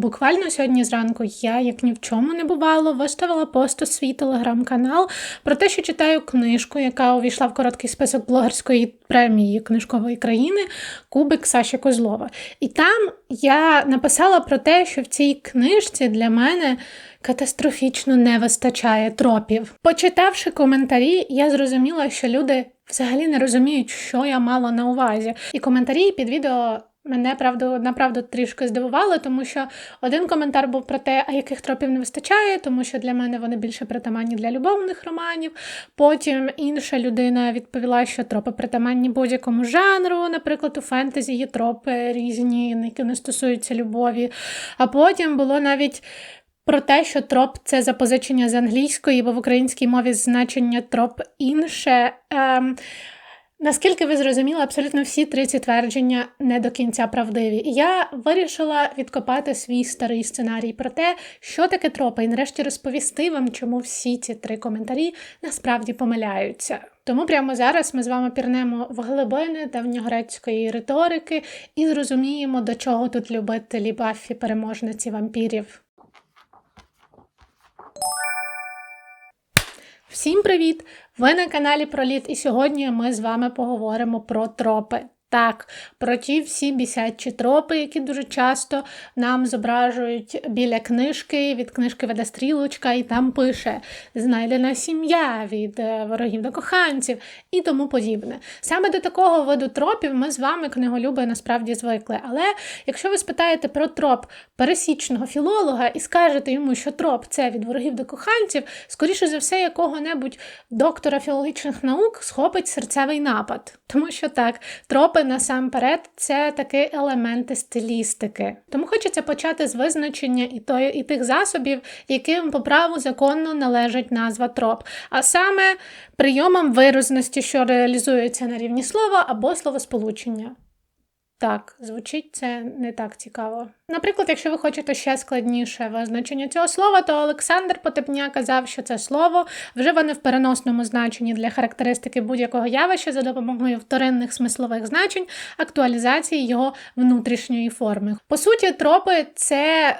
Буквально сьогодні зранку я, як ні в чому не бувало, виставила пост у свій телеграм-канал про те, що читаю книжку, яка увійшла в короткий список блогерської премії книжкової країни Кубик Саші Козлова. І там я написала про те, що в цій книжці для мене катастрофічно не вистачає тропів. Почитавши коментарі, я зрозуміла, що люди взагалі не розуміють, що я мала на увазі. І коментарі під відео. Мене правду направду трішки здивували, тому що один коментар був про те, а яких тропів не вистачає, тому що для мене вони більше притаманні для любовних романів. Потім інша людина відповіла, що тропи притаманні будь-якому жанру, наприклад, у фентезі є тропи різні, які не стосуються любові. А потім було навіть. Про те, що троп це запозичення з англійської, бо в українській мові значення троп інше. Ем, Наскільки ви зрозуміли, абсолютно всі три ці твердження не до кінця правдиві. Я вирішила відкопати свій старий сценарій про те, що таке тропи, і нарешті розповісти вам, чому всі ці три коментарі насправді помиляються. Тому прямо зараз ми з вами пірнемо в глибини давньогрецької риторики і зрозуміємо, до чого тут любителі Баффі переможниці вампірів. Всім привіт! Ви на каналі Проліт, і сьогодні ми з вами поговоримо про тропи. Так, про ті всі бісячі тропи, які дуже часто нам зображують біля книжки, від книжки веде стрілочка, і там пише знайдена сім'я від е, ворогів до коханців і тому подібне. Саме до такого виду тропів ми з вами, книголюби, насправді звикли. Але якщо ви спитаєте про троп пересічного філолога і скажете йому, що троп це від ворогів до коханців, скоріше за все, якого-небудь доктора філологічних наук схопить серцевий напад. Тому що так, тропи насамперед це такі елементи стилістики. Тому хочеться почати з визначення і тої, і тих засобів, яким по праву законно належить назва троп, а саме прийомом виразності, що реалізується на рівні слова або словосполучення. Так, звучить це не так цікаво. Наприклад, якщо ви хочете ще складніше визначення цього слова, то Олександр Потепня казав, що це слово вживане в переносному значенні для характеристики будь-якого явища за допомогою вторинних смислових значень, актуалізації його внутрішньої форми. По суті, тропи це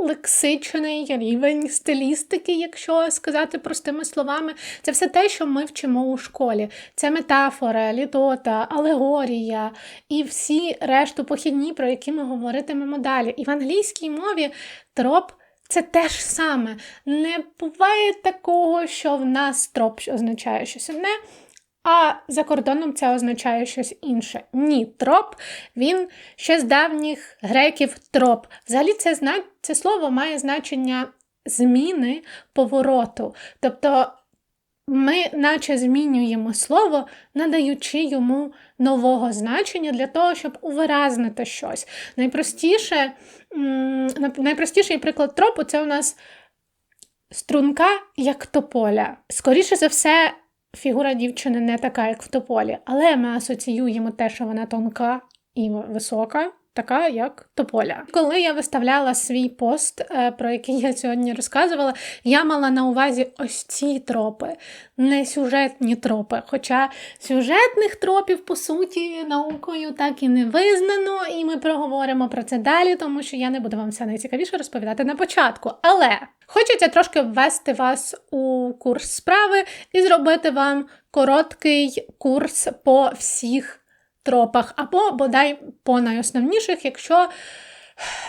лексичний рівень стилістики, якщо сказати простими словами, це все те, що ми вчимо у школі. Це метафора, літота, алегорія і всі решту похідні, про які ми говоритимемо далі. І в англійській мові троп. Це те ж саме. Не буває такого, що в нас троп означає щось одне, а за кордоном це означає щось інше. Ні, троп, він ще з давніх греків троп. Взагалі, це це слово має значення зміни повороту. Тобто ми, наче змінюємо слово, надаючи йому нового значення для того, щоб увиразнити щось. Найпростіше, Найпростіший приклад тропу це у нас струнка як тополя. Скоріше за все, фігура дівчини не така, як в тополі, але ми асоціюємо те, що вона тонка і висока. Така, як тополя. Коли я виставляла свій пост, е, про який я сьогодні розказувала, я мала на увазі ось ці тропи, не сюжетні тропи. Хоча сюжетних тропів, по суті, наукою так і не визнано, і ми проговоримо про це далі, тому що я не буду вам все найцікавіше розповідати на початку. Але хочеться трошки ввести вас у курс справи і зробити вам короткий курс по всіх тропах, або бодай по найосновніших, якщо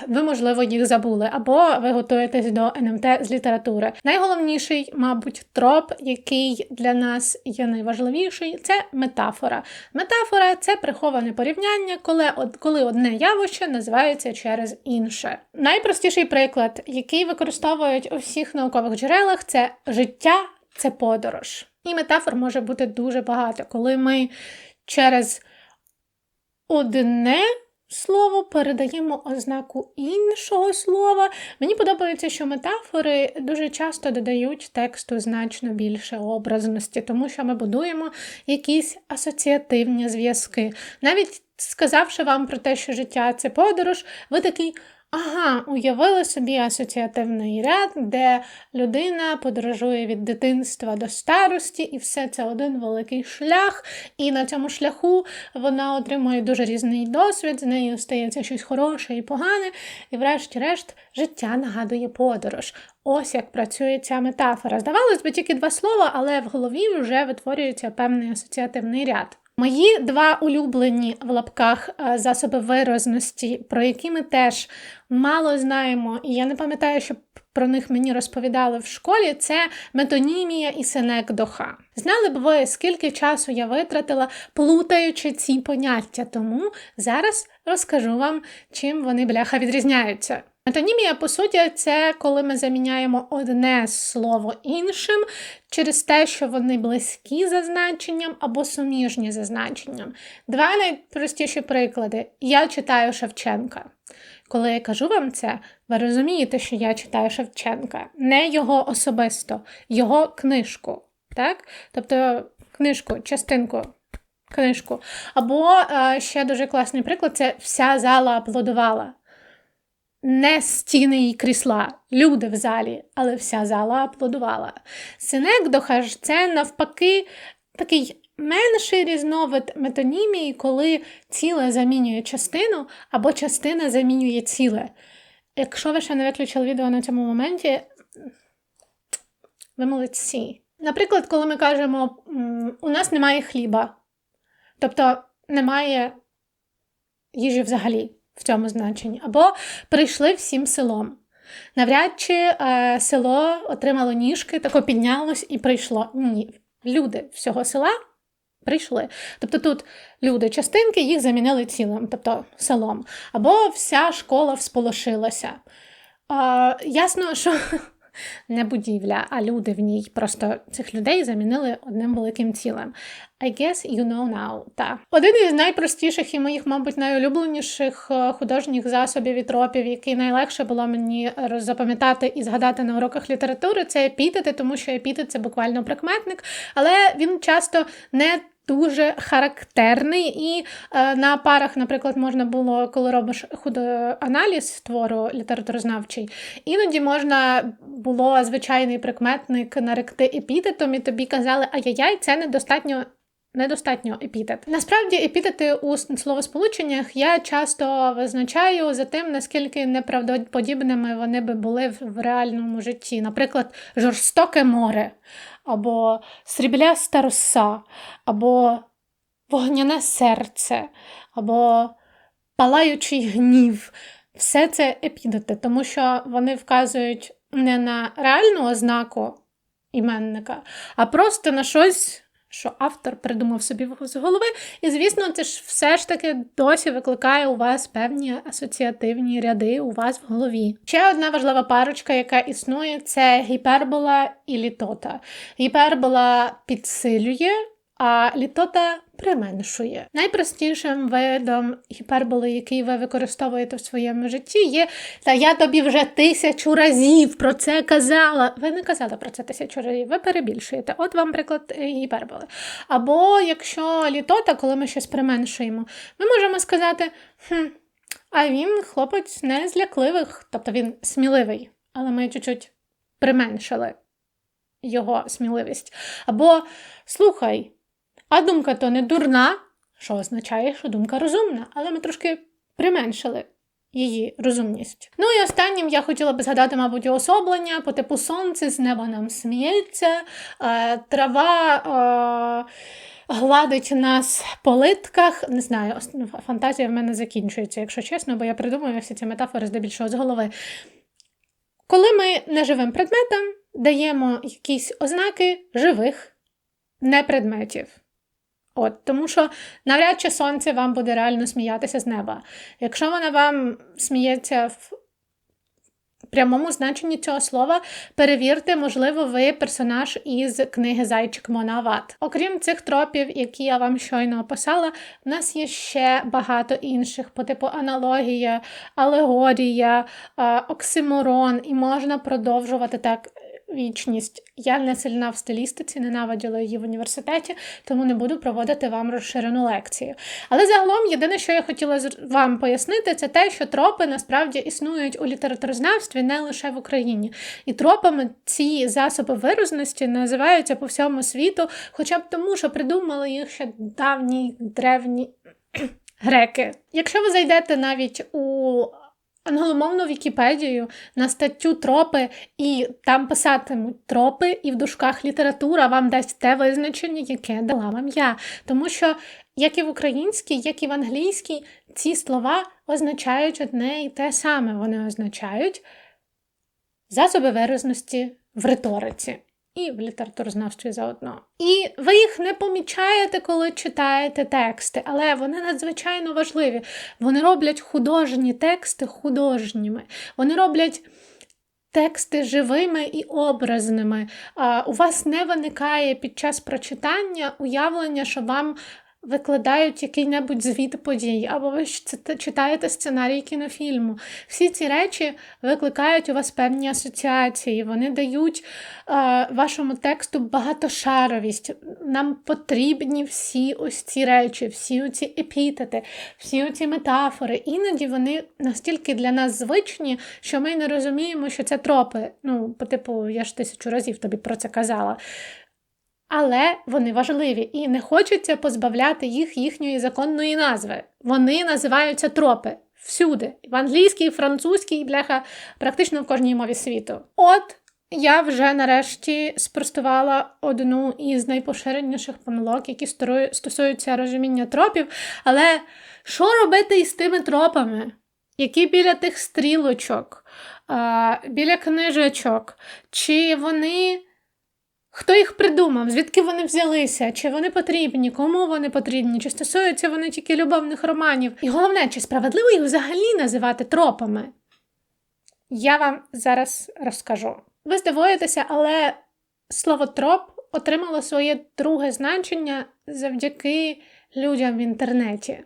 ви, можливо, їх забули, або ви готуєтесь до НМТ з літератури. Найголовніший, мабуть, троп, який для нас є найважливіший, це метафора. Метафора це приховане порівняння, коли коли одне явище називається через інше. Найпростіший приклад, який використовують у всіх наукових джерелах, це життя, це подорож. І метафор може бути дуже багато, коли ми через одне слово передаємо ознаку іншого слова. Мені подобається, що метафори дуже часто додають тексту значно більше образності, тому що ми будуємо якісь асоціативні зв'язки. Навіть сказавши вам про те, що життя це подорож, ви такий. Ага, уявили собі асоціативний ряд, де людина подорожує від дитинства до старості, і все це один великий шлях. І на цьому шляху вона отримує дуже різний досвід, з нею стається щось хороше і погане, і, врешті-решт, життя нагадує подорож. Ось як працює ця метафора. Здавалось би, тільки два слова, але в голові вже витворюється певний асоціативний ряд. Мої два улюблені в лапках е, засоби виразності, про які ми теж мало знаємо, і я не пам'ятаю, щоб про них мені розповідали в школі, це метонімія і синекдоха. Знали б ви, скільки часу я витратила, плутаючи ці поняття, тому зараз розкажу вам, чим вони бляха відрізняються. Метонімія, по суті, це коли ми заміняємо одне слово іншим через те, що вони близькі за значенням або суміжні за значенням. Два найпростіші приклади. Я читаю Шевченка. Коли я кажу вам це, ви розумієте, що я читаю Шевченка, не його особисто, його книжку. Так? Тобто книжку, частинку. Книжку. Або е, ще дуже класний приклад це вся зала аплодувала не стіни і крісла, люди в залі, але вся зала аплодувала. Синекдоха ж це навпаки такий менший різновид метонімії, коли ціле замінює частину або частина замінює ціле. Якщо ви ще не виключили відео на цьому моменті, ви молодці. Наприклад, коли ми кажемо, у нас немає хліба, тобто немає їжі взагалі в цьому значенні, або прийшли всім селом. Навряд чи е, село отримало ніжки, тако піднялось і прийшло. Ні, люди всього села прийшли. Тобто тут люди частинки їх замінили цілим, тобто селом. Або вся школа всполошилася. Е, ясно, що не будівля, а люди в ній. Просто цих людей замінили одним великим цілем. I guess you know now. Та. Один із найпростіших і моїх, мабуть, найулюбленіших е, художніх засобів і тропів, який найлегше було мені запам'ятати і згадати на уроках літератури, це епітети, тому що епітет це буквально прикметник, але він часто не дуже характерний. І е, на парах, наприклад, можна було, коли робиш худоаналіз твору літературознавчий, іноді можна було звичайний прикметник наректи епітетом, і тобі казали, ай-яй-яй, це недостатньо. Недостатньо епітет. Насправді, епітети у словосполученнях я часто визначаю за тим, наскільки неправдоподібними вони би були в реальному житті. Наприклад, жорстоке море або срібляста роса, або вогняне серце, або палаючий гнів. Все це епідети, тому що вони вказують не на реальну ознаку іменника, а просто на щось що автор придумав собі з голови. І, звісно, це ж все ж таки досі викликає у вас певні асоціативні ряди у вас в голові. Ще одна важлива парочка, яка існує, це гіпербола і літота. Гіпербола підсилює а літота применшує. Найпростішим видом гіперболи, який ви використовуєте в своєму житті, є та я тобі вже тисячу разів про це казала. Ви не казали про це тисячу разів, ви перебільшуєте. От вам приклад е, гіперболи. Або якщо літота, коли ми щось применшуємо, ми можемо сказати, хм, а він хлопець не злякливих, тобто він сміливий, але ми чуть-чуть применшили його сміливість. Або слухай. А думка то не дурна, що означає, що думка розумна, але ми трошки применшили її розумність. Ну і останнім я хотіла би згадати, мабуть, уособлення по типу сонце з неба нам сміється, е, трава. Е, Гладить нас по литках. Не знаю, фантазія в мене закінчується, якщо чесно, бо я придумую всі ці метафори здебільшого з голови. Коли ми неживим предметам даємо якісь ознаки живих не предметів. От, Тому що навряд чи сонце вам буде реально сміятися з неба. Якщо вона вам сміється в прямому значенні цього слова, перевірте, можливо, ви персонаж із книги Зайчик Монават. Окрім цих тропів, які я вам щойно описала, в нас є ще багато інших, по типу аналогія, алегорія, оксиморон, і можна продовжувати так вічність. Я не сильна в стилістиці, ненавиділа її в університеті, тому не буду проводити вам розширену лекцію. Але загалом, єдине, що я хотіла вам пояснити, це те, що тропи насправді існують у літературознавстві не лише в Україні. І тропами ці засоби виразності називаються по всьому світу, хоча б тому, що придумали їх ще давні древні греки. Якщо ви зайдете навіть у англомовну Вікіпедію на статтю тропи, і там писатимуть тропи, і в дужках література вам дасть те визначення, яке дала вам я. Тому що, як і в українській, як і в англійській, ці слова означають одне і те саме. Вони означають засоби виразності в риториці і в літературознавстві заодно. І ви їх не помічаєте, коли читаєте тексти, але вони надзвичайно важливі. Вони роблять художні тексти художніми. Вони роблять. Тексти живими і образними. А, У вас не виникає під час прочитання уявлення, що вам викладають який-небудь звіт подій, або ви читаєте сценарій кінофільму. Всі ці речі викликають у вас певні асоціації, вони дають е, вашому тексту багатошаровість. Нам потрібні всі ось ці речі, всі ці епітети, всі ці метафори. Іноді вони настільки для нас звичні, що ми не розуміємо, що це тропи. Ну, по типу, я ж тисячу разів тобі про це казала але вони важливі і не хочеться позбавляти їх їхньої законної назви. Вони називаються тропи всюди. В англійській, французькій, бляха, практично в кожній мові світу. От я вже нарешті спростувала одну із найпоширеніших помилок, які стосуються розуміння тропів. Але що робити із тими тропами? Які біля тих стрілочок, біля книжечок, чи вони Хто їх придумав, звідки вони взялися, чи вони потрібні, кому вони потрібні, чи стосуються вони тільки любовних романів? І головне, чи справедливо їх взагалі називати тропами? Я вам зараз розкажу. Ви здивуєтеся, але слово троп отримало своє друге значення завдяки людям в інтернеті.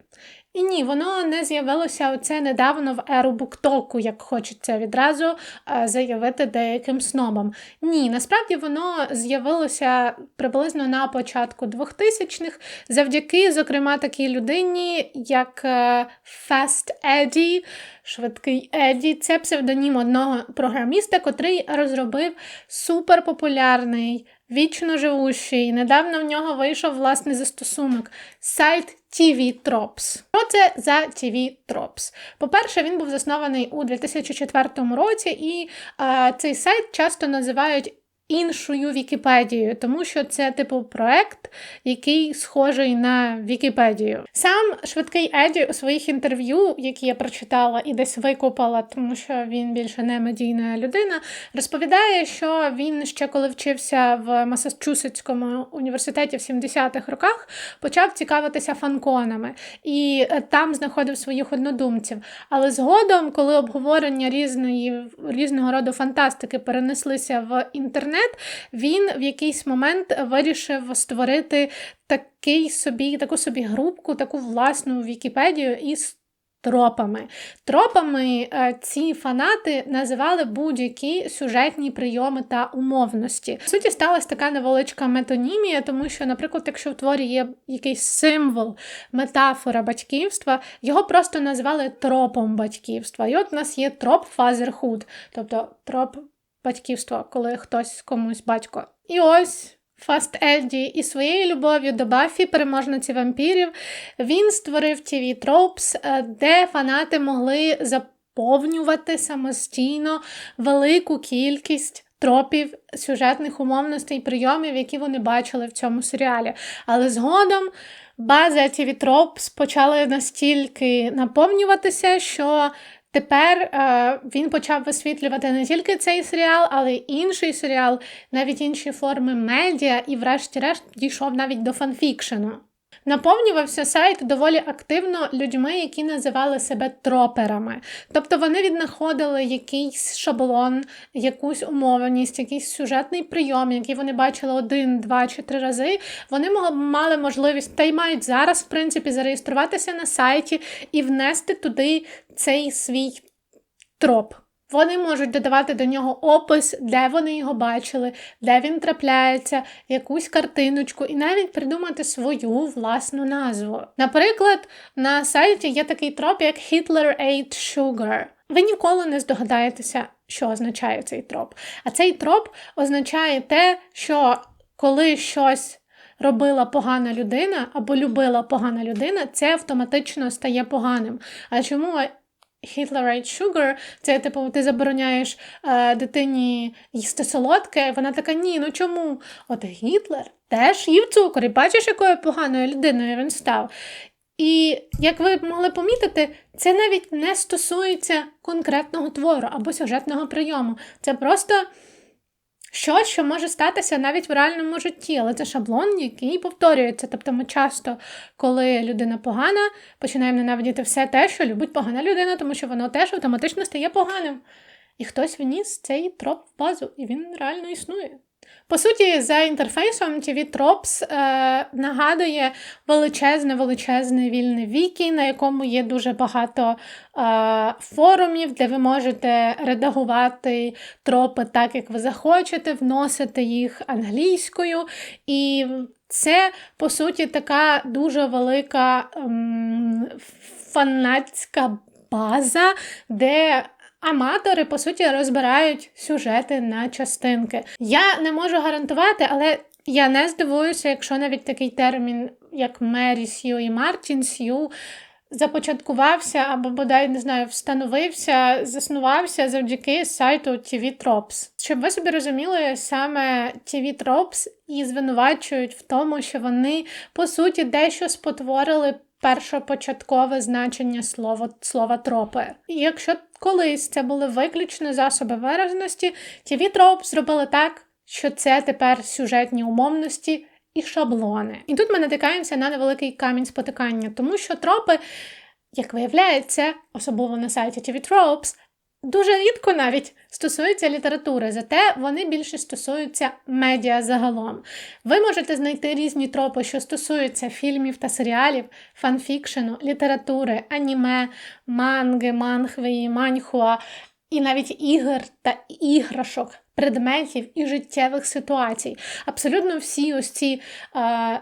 І ні, воно не з'явилося оце недавно в еру буктоку, як хочеться відразу е, заявити деяким снобам. Ні, насправді воно з'явилося приблизно на початку 2000-х, завдяки, зокрема, такій людині, як е, Fast Eddie, швидкий Еді. Це псевдонім одного програміста, котрий розробив суперпопулярний вічно живущий. Недавно в нього вийшов власний застосунок сайт TV Tropes. Що це за TV Tropes? По-перше, він був заснований у 2004 році, і е, цей сайт часто називають іншою Вікіпедією, тому що це типу проект, який схожий на Вікіпедію. Сам швидкий Еді у своїх інтерв'ю, які я прочитала і десь викопала, тому що він більше не медійна людина, розповідає, що він ще коли вчився в Масачусетському університеті в 70-х роках, почав цікавитися фанконами і е, там знаходив своїх однодумців. Але згодом, коли обговорення різної різного роду фантастики перенеслися в інтернет інтернет, він в якийсь момент вирішив створити такий собі, таку собі групку, таку власну Вікіпедію із. Тропами. Тропами е, ці фанати називали будь-які сюжетні прийоми та умовності. В суті, сталася така невеличка метонімія, тому що, наприклад, якщо в творі є якийсь символ, метафора батьківства, його просто назвали тропом батьківства. І от у нас є троп fatherhood, тобто троп батьківство, коли хтось комусь батько. І ось. Фаст Едді і своєю любов'ю до Баффі, переможниці вампірів, він створив TV Tropes, е, де фанати могли заповнювати самостійно велику кількість тропів, сюжетних умовностей, прийомів, які вони бачили в цьому серіалі. Але згодом база TV Tropes почала настільки наповнюватися, що Тепер е, він почав висвітлювати не тільки цей серіал, але й інший серіал, навіть інші форми медіа, і, врешті-решт, дійшов навіть до фанфікшену. Наповнювався сайт доволі активно людьми, які називали себе троперами. Тобто вони віднаходили якийсь шаблон, якусь умовленість, якийсь сюжетний прийом, який вони бачили один, два чи три рази. Вони мали можливість та й мають зараз, в принципі, зареєструватися на сайті і внести туди цей свій троп. Вони можуть додавати до нього опис, де вони його бачили, де він трапляється, якусь картиночку, і навіть придумати свою власну назву. Наприклад, на сайті є такий троп, як Hitler ate sugar. Ви ніколи не здогадаєтеся, що означає цей троп. А цей троп означає те, що коли щось робила погана людина або любила погана людина, це автоматично стає поганим. А чому Hitler ate sugar, це типу, ти забороняєш е, дитині їсти солодке, вона така, ні, ну чому? От Гітлер теж їв цукор, і бачиш, якою поганою людиною він став. І як ви могли помітити, це навіть не стосується конкретного твору або сюжетного прийому. Це просто щось, що може статися навіть в реальному житті, але це шаблон, який повторюється. Тобто ми часто, коли людина погана, починаємо ненавидіти все те, що любить погана людина, тому що воно теж автоматично стає поганим. І хтось вніс цей троп в базу, і він реально існує. По суті, за інтерфейсом TV Tropes е, нагадує величезне, величезне вільне вікі, на якому є дуже багато е, форумів, де ви можете редагувати тропи так, як ви захочете, вносити їх англійською. І це, по суті, така дуже велика ем, фанатська база, де Аматори, по суті, розбирають сюжети на частинки. Я не можу гарантувати, але я не здивуюся, якщо навіть такий термін, як Мері Сью і Мартін Сью, започаткувався або, бодай, не знаю, встановився, заснувався завдяки сайту TV Tropes. Щоб ви собі розуміли, саме TV Tropes і звинувачують в тому, що вони, по суті, дещо спотворили першопочаткове значення слова слова тропи. І якщо колись це були виключно засоби виразності, TV троп зробили так, що це тепер сюжетні умовності і шаблони. І тут ми натикаємося на невеликий камінь спотикання, тому що тропи, як виявляється, особливо на сайті TV Tropes, Дуже рідко навіть стосуються літератури, зате вони більше стосуються медіа загалом. Ви можете знайти різні тропи, що стосуються фільмів та серіалів, фанфікшену, літератури, аніме, манги, мангви, маньхуа, і навіть ігор та іграшок, предметів і життєвих ситуацій. Абсолютно всі ось ці. Е,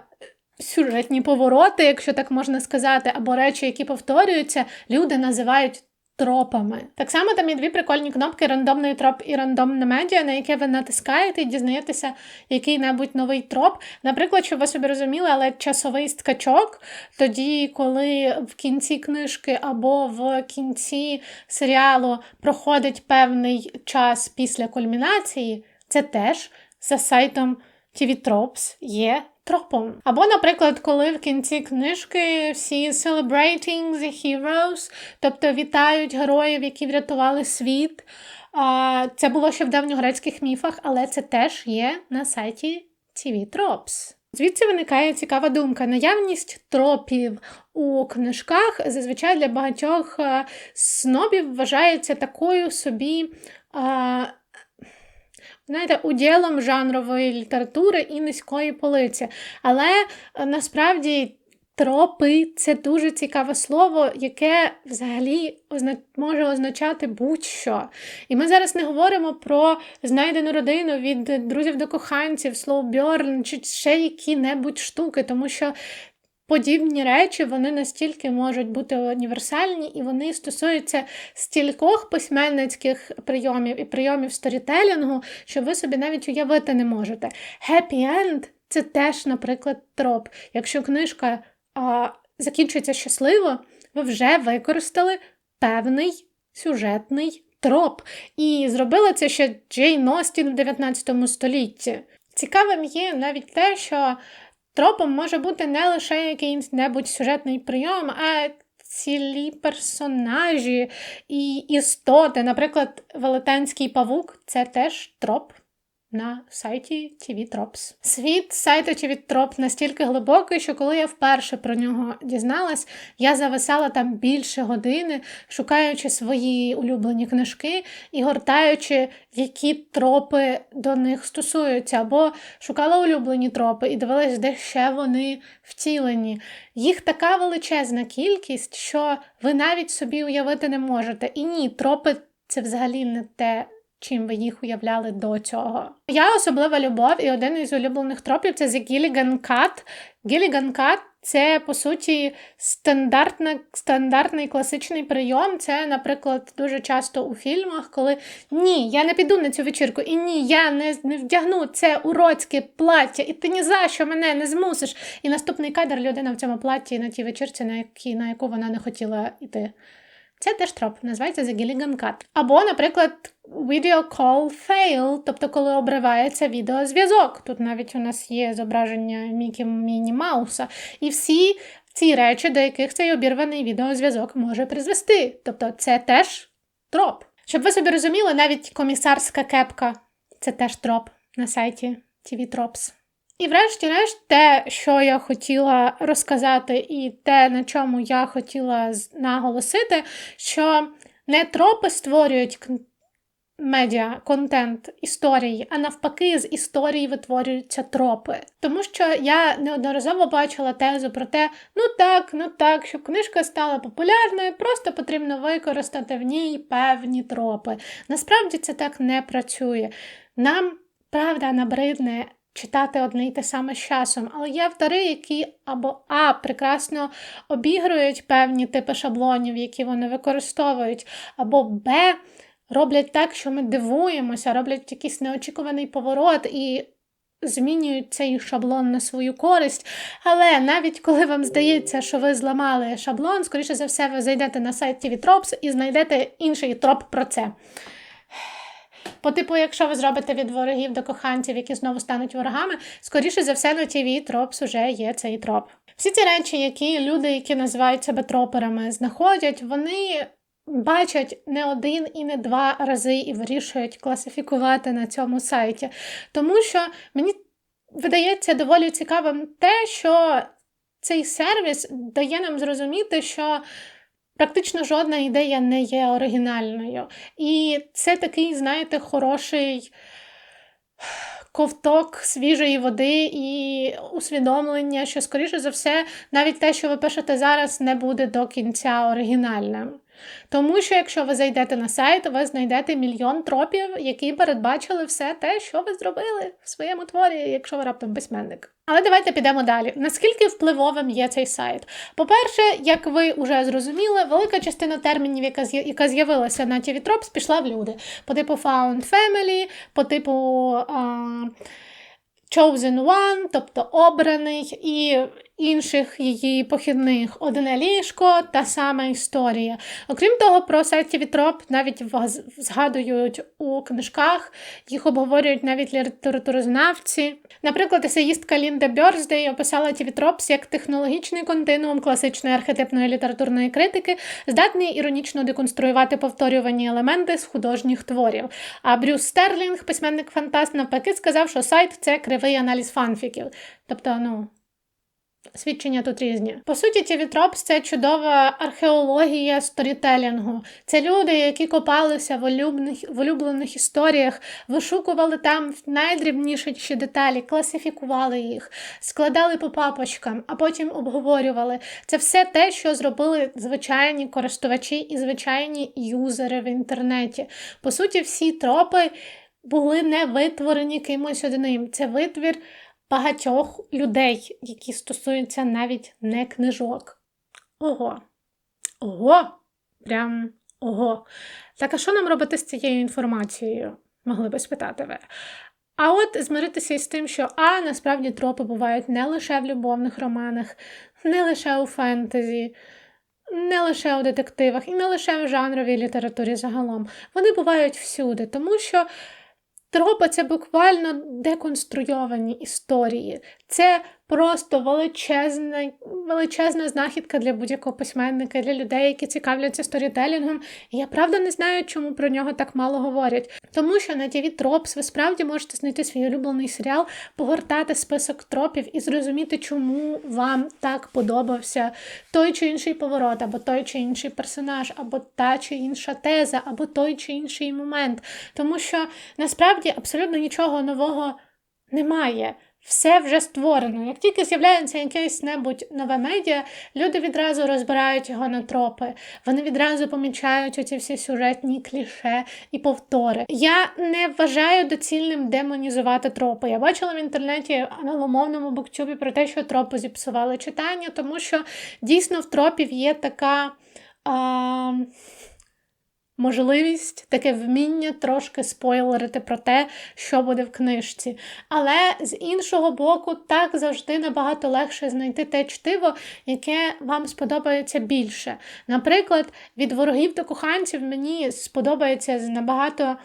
Сюжетні повороти, якщо так можна сказати, або речі, які повторюються, люди називають тропами. Так само там є дві прикольні кнопки рандомний троп і рандомне медіа, на яке ви натискаєте і дізнаєтеся який-небудь новий троп. Наприклад, щоб ви собі розуміли, але часовий скачок, тоді, коли в кінці книжки або в кінці серіалу проходить певний час після кульмінації, це теж за сайтом TV Tropes є тропом. Або, наприклад, коли в кінці книжки всі celebrating the heroes, тобто вітають героїв, які врятували світ. Це було ще в давньогрецьких міфах, але це теж є на сайті TV Tropes. Звідси виникає цікава думка. Наявність тропів у книжках зазвичай для багатьох снобів вважається такою собі знаєте, уділом жанрової літератури і низької полиці. Але е, насправді. Тропи це дуже цікаве слово, яке взагалі може означати будь-що. І ми зараз не говоримо про знайдену родину від друзів до коханців, слово бьорн чи ще які-небудь штуки, тому що подібні речі вони настільки можуть бути універсальні, і вони стосуються стількох письменницьких прийомів і прийомів сторітелінгу, що ви собі навіть уявити не можете. Happy end – це теж, наприклад, троп. Якщо книжка а, закінчується щасливо, ви вже використали певний сюжетний троп. І зробила це ще Джейн Остін в 19 столітті. Цікавим є навіть те, що Тропом може бути не лише якийсь небудь сюжетний прийом, а цілі персонажі і істоти. Наприклад, Велетенський павук це теж троп на сайті TV Tropes. Світ сайту TV Tropes настільки глибокий, що коли я вперше про нього дізналась, я зависала там більше години, шукаючи свої улюблені книжки і гортаючи, які тропи до них стосуються, або шукала улюблені тропи і дивилась, де ще вони втілені. Їх така величезна кількість, що ви навіть собі уявити не можете. І ні, тропи це взагалі не те. Чим ви їх уявляли до цього. Я особлива любов, і один із улюблених тропів це The Gilligan Cut. Gilligan це, по суті, стандартний класичний прийом. Це, наприклад, дуже часто у фільмах, коли ні, я не піду на цю вечірку, і ні, я не, не вдягну це уродське плаття, і ти ні за що мене не змусиш. І наступний кадр людина в цьому платі на тій вечірці, на, які, на яку вона не хотіла йти. Це теж троп, називається The Gilligan Cut. Або, наприклад, Video Call Fail, тобто коли обривається відеозв'язок. Тут навіть у нас є зображення Мікі Міні Мауса. І всі ці речі, до яких цей обірваний відеозв'язок може призвести. Тобто це теж троп. Щоб ви собі розуміли, навіть комісарська кепка це теж троп на сайті TV Tropes. І, врешті-решт, те, що я хотіла розказати, і те, на чому я хотіла наголосити, що не тропи створюють медіа, контент історії, а навпаки, з історії витворюються тропи. Тому що я неодноразово бачила тезу про те, ну так, ну так, щоб книжка стала популярною, просто потрібно використати в ній певні тропи. Насправді це так не працює. Нам правда набридне. Читати одне й те саме з часом, але є автори, які або А прекрасно обігрують певні типи шаблонів, які вони використовують, або Б роблять так, що ми дивуємося, роблять якийсь неочікуваний поворот і змінюють цей шаблон на свою користь. Але навіть коли вам здається, що ви зламали шаблон, скоріше за все, ви зайдете на сайт TV Tropes і знайдете інший троп про це. По типу, якщо ви зробите від ворогів до коханців, які знову стануть ворогами, скоріше за все на TV Tropes вже є цей троп. Всі ці речі, які люди, які називають себе троперами, знаходять, вони бачать не один і не два рази і вирішують класифікувати на цьому сайті. Тому що мені видається доволі цікавим те, що цей сервіс дає нам зрозуміти, що. Практично жодна ідея не є оригінальною. І це такий, знаєте, хороший ковток свіжої води і усвідомлення, що, скоріше за все, навіть те, що ви пишете зараз, не буде до кінця оригінальним. Тому що, якщо ви зайдете на сайт, ви знайдете мільйон тропів, які передбачили все те, що ви зробили в своєму творі, якщо ви раптом письменник. Але давайте підемо далі. Наскільки впливовим є цей сайт? По-перше, як ви вже зрозуміли, велика частина термінів, яка яка з'явилася на TV Tropes, пішла в люди. По типу Found Family, по типу. А... Chosen One, тобто обраний, і інших її похідних одне ліжко, та сама історія. Окрім того, про сайт Вітроп навіть згадують у книжках, їх обговорюють навіть літературознавці. Наприклад, есеїстка Лінда Бьорздей описала Тівітропс як технологічний континуум класичної архетипної літературної критики, здатний іронічно деконструювати повторювані елементи з художніх творів. А Брюс Стерлінг, письменник фантаст, навпаки, сказав, що сайт це кривий аналіз фанфіків. Тобто, ну. Свідчення тут різні. По суті, ті Тропс це чудова археологія сторітелінгу. Це люди, які копалися в улюблених, в улюблених історіях, вишукували там найдрібніші деталі, класифікували їх, складали по папочкам, а потім обговорювали. Це все те, що зробили звичайні користувачі і звичайні юзери в інтернеті. По суті, всі тропи були не витворені кимось одним. Це витвір багатьох людей, які стосуються навіть не книжок. Ого. Ого! Прям ого. Так, а що нам робити з цією інформацією? Могли би спитати ви. А от змиритися із тим, що А, насправді тропи бувають не лише в любовних романах, не лише у фентезі, не лише у детективах і не лише в жанровій літературі загалом. Вони бувають всюди, тому що. Тропи це буквально деконструйовані історії. Це просто величезна величезна знахідка для будь-якого письменника, для людей, які цікавляться сторітелінгом. І я правда не знаю, чому про нього так мало говорять. Тому що на TV Тропс ви справді можете знайти свій улюблений серіал, погортати список тропів і зрозуміти, чому вам так подобався той чи інший поворот, або той чи інший персонаж, або та чи інша теза, або той чи інший момент. Тому що насправді абсолютно нічого нового немає все вже створено. Як тільки з'являється якесь небудь нове медіа, люди відразу розбирають його на тропи. Вони відразу помічають оці всі сюжетні кліше і повтори. Я не вважаю доцільним демонізувати тропи. Я бачила в інтернеті англомовному буктюбі про те, що тропи зіпсували читання, тому що дійсно в тропів є така. А можливість, таке вміння трошки спойлерити про те, що буде в книжці. Але з іншого боку, так завжди набагато легше знайти те чтиво, яке вам сподобається більше. Наприклад, від ворогів до коханців мені сподобається з набагато.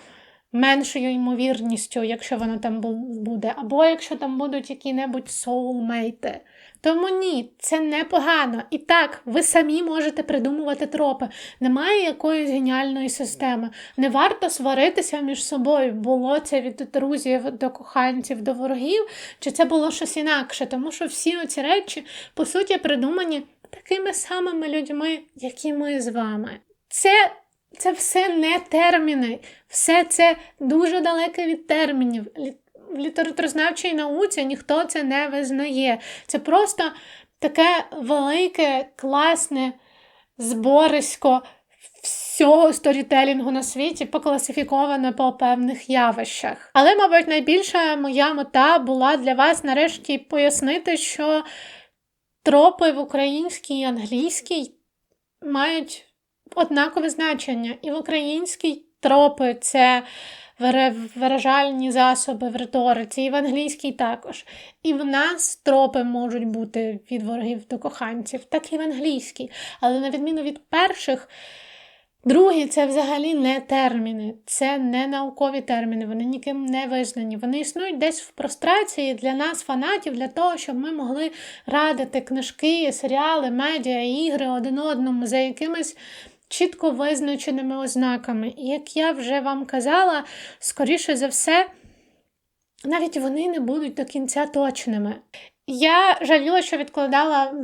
Меншою ймовірністю, якщо воно там буде, або якщо там будуть які-небудь соулмейти. Тому ні, це непогано. І так, ви самі можете придумувати тропи. Немає якоїсь геніальної системи. Не варто сваритися між собою. Було це від друзів до коханців, до ворогів, чи це було щось інакше, тому що всі оці речі, по суті, придумані такими самими людьми, як і ми з вами. Це. Це все не терміни, все це дуже далеке від термінів в літературознавчій науці ніхто це не визнає. Це просто таке велике, класне зборисько всього сторітелінгу на світі покласифіковане по певних явищах. Але, мабуть, найбільша моя мета була для вас нарешті пояснити, що тропи в українській і англійській мають однакове значення. І в українській тропи це виражальні засоби в риториці, і в англійській також. І в нас тропи можуть бути від ворогів до коханців, так і в англійській. Але на відміну від перших, другі це взагалі не терміни, це не наукові терміни, вони ніким не визнані. Вони існують десь в прострації для нас, фанатів, для того, щоб ми могли радити книжки, серіали, медіа, ігри один одному за якимись чітко визначеними ознаками. І як я вже вам казала, скоріше за все, навіть вони не будуть до кінця точними. Я жаліла, що відкладала.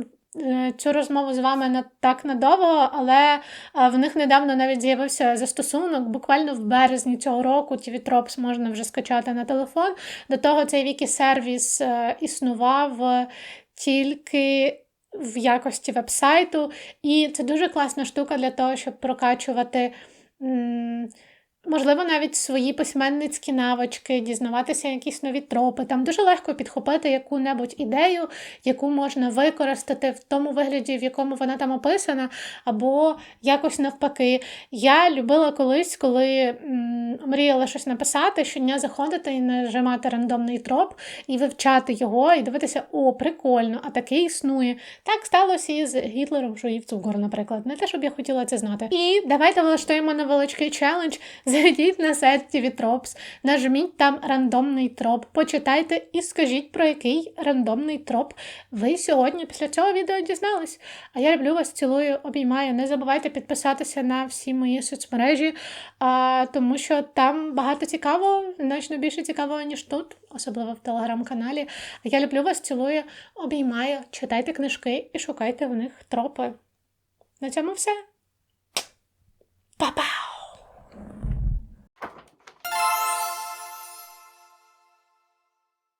Е, цю розмову з вами на так надовго, але в них недавно навіть з'явився застосунок. Буквально в березні цього року TV Tropes можна вже скачати на телефон. До того цей вікі-сервіс е, існував тільки в якості вебсайту, і це дуже класна штука для того, щоб прокачувати. Можливо, навіть свої письменницькі навички, дізнаватися якісь нові тропи. Там дуже легко підхопити яку-небудь ідею, яку можна використати в тому вигляді, в якому вона там описана, або якось навпаки. Я любила колись, коли мріяла щось написати, щодня заходити і нажимати рандомний троп, і вивчати його, і дивитися, о, прикольно, а таке існує. Так сталося і з Гітлером, що їв цукор, наприклад. Не те, щоб я хотіла це знати. І давайте влаштуємо невеличкий челендж. Зайдіть на сайт TV Tropes, нажміть там рандомний троп, почитайте і скажіть, про який рандомний троп ви сьогодні після цього відео дізнались. А я люблю вас, цілую, обіймаю. Не забувайте підписатися на всі мої соцмережі, а, тому що там багато цікавого, значно більше цікавого, ніж тут, особливо в телеграм-каналі. А я люблю вас, цілую, обіймаю, читайте книжки і шукайте в них тропи. На цьому все. Па-па!